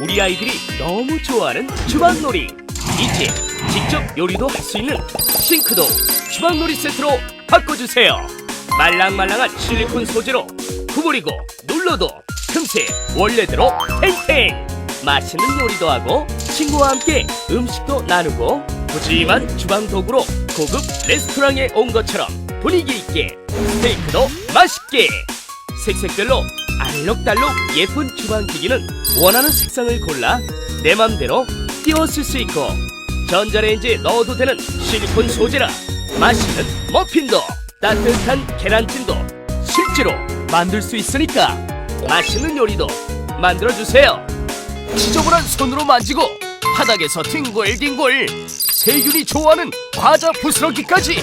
우리 아이들이 너무 좋아하는 주방놀이. 이제 직접 요리도 할 수 있는 싱크도 주방놀이 세트로 바꿔주세요. 말랑말랑한 실리콘 소재로 구부리고 눌러도 틈새 원래대로 탱탱 맛있는 요리도 하고 친구와 함께 음식도 나누고 푸짐한 주방 도구로 고급 레스토랑에 온 것처럼 분위기 있게 스테이크도 맛있게 색색별로 알록달록 예쁜 주방기기는 원하는 색상을 골라 내 맘대로 띄워 쓸 수 있고 전자레인지에 넣어도 되는 실리콘 소재라 맛있는 머핀도 따뜻한 계란찜도 실제로 만들 수 있으니까 맛있는 요리도 만들어주세요. 지저분한 손으로 만지고 바닥에서 뒹굴뒹굴 세균이 좋아하는 과자 부스러기까지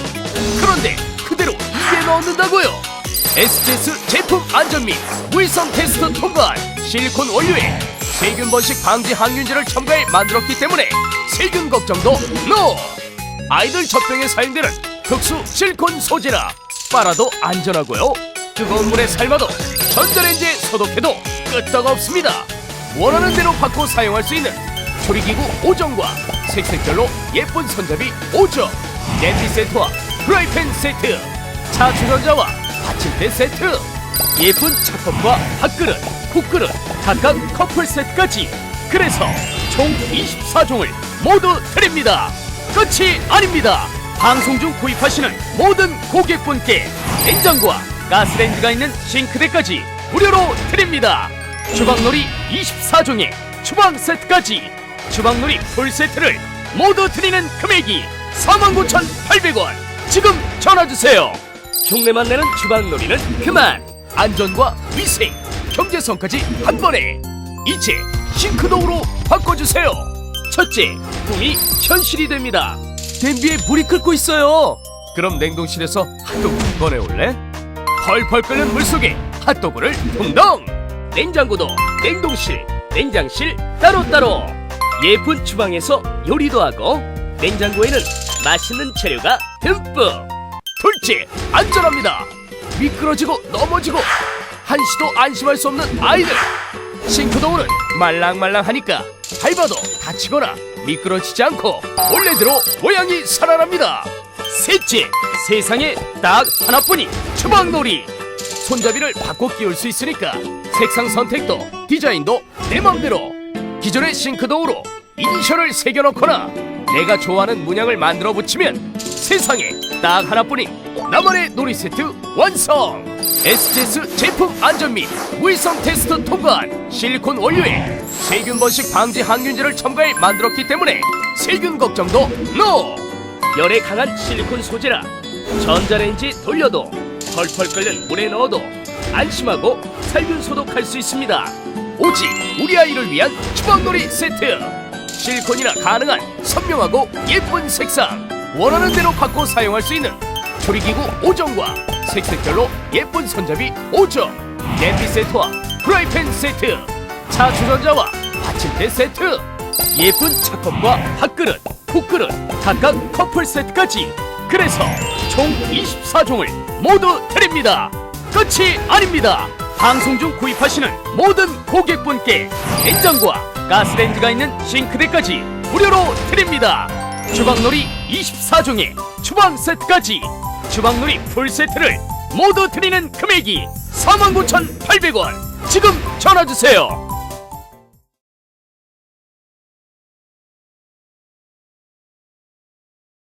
그런데 그대로 입에 넣는다고요 SGS 제품 안전 및 무이성 테스트 통과한 실리콘 원료에 세균 번식 방지 항균제를 첨가해 만들었기 때문에 세균 걱정도 NO! 아이들 젖병에 사용되는 특수 실리콘 소재라 빨아도 안전하고요 뜨거운 물에 삶아도 전자레인지에 소독해도 끄떡없습니다 원하는 대로 바꿔 사용할 수 있는 조리기구 5종과 색색별로 예쁜 손잡이 5종 냄비 세트와 프라이팬 세트 차 주전자와 받침대 세트. 예쁜 차컵과 밥그릇 국그릇 각각 커플 세트까지. 그래서 총 24종을 모두 드립니다. 끝이 아닙니다. 방송 중 구입하시는 모든 고객분께 냉장고와 가스레인지가 있는 싱크대까지 무료로 드립니다. 주방놀이 24종에 주방 세트까지. 주방놀이 풀 세트를 모두 드리는 금액이 49,800원. 지금 전화주세요 흉내만 내는 주방놀이는 그만. 안전과 위생 경제성까지 한 번에. 이제 싱크도우로 바꿔주세요. 첫째 꿈이 현실이 됩니다. 냄비에 물이 끓고 있어요. 그럼 냉동실에서 핫도그 꺼내올래? 펄펄 끓는 물 속에 핫도그를 붕덩 냉장고도 냉동실 냉장실 따로따로. 예쁜 주방에서 요리도 하고 냉장고에는 맛있는 재료가 듬뿍 둘째 안전합니다. 미끄러지고 넘어지고 한시도 안심할 수 없는 아이들. 싱크도우는 말랑말랑하니까 밟아도 다치거나 미끄러지지 않고 원래대로 모양이 살아납니다. 셋째 세상에 딱 하나뿐인 주방놀이. 손잡이를 바꿔 끼울 수 있으니까 색상 선택도 디자인도 내 맘대로. 기존의 싱크도우로 이니셜을 새겨놓거나 내가 좋아하는 문양을 만들어 붙이면 세상에 딱 하나뿐인 나만의 놀이 세트 완성! SGS 제품 안전 및 무이성 테스트 통과한 실리콘 원료에 세균 번식 방지 항균제를 첨가해 만들었기 때문에 세균 걱정도 NO! 열에 강한 실리콘 소재라 전자레인지 돌려도 펄펄 끓는 물에 넣어도 안심하고 살균 소독할 수 있습니다. 오직 우리 아이를 위한 주방놀이 세트. 실리콘이나 가능한 선명하고 예쁜 색상. 원하는 대로 바꿔 사용할 수 있는 조리기구 5종과 색색별로 예쁜 손잡이 5종. 냄비 세트와 프라이팬 세트. 차 주전자와 받침대 세트. 예쁜 차컵과 밥그릇, 국그릇, 각각 커플 세트까지. 그래서 총 24종을 모두 드립니다. 끝이 아닙니다. 방송 중 구입하시는 모든 고객분께 냉장고와 가스레인지가 있는 싱크대까지 무료로 드립니다. 주방놀이 24종에 주방 세트까지 주방놀이 풀 세트를 모두 드리는 금액이 49,800원. 지금 전화 주세요.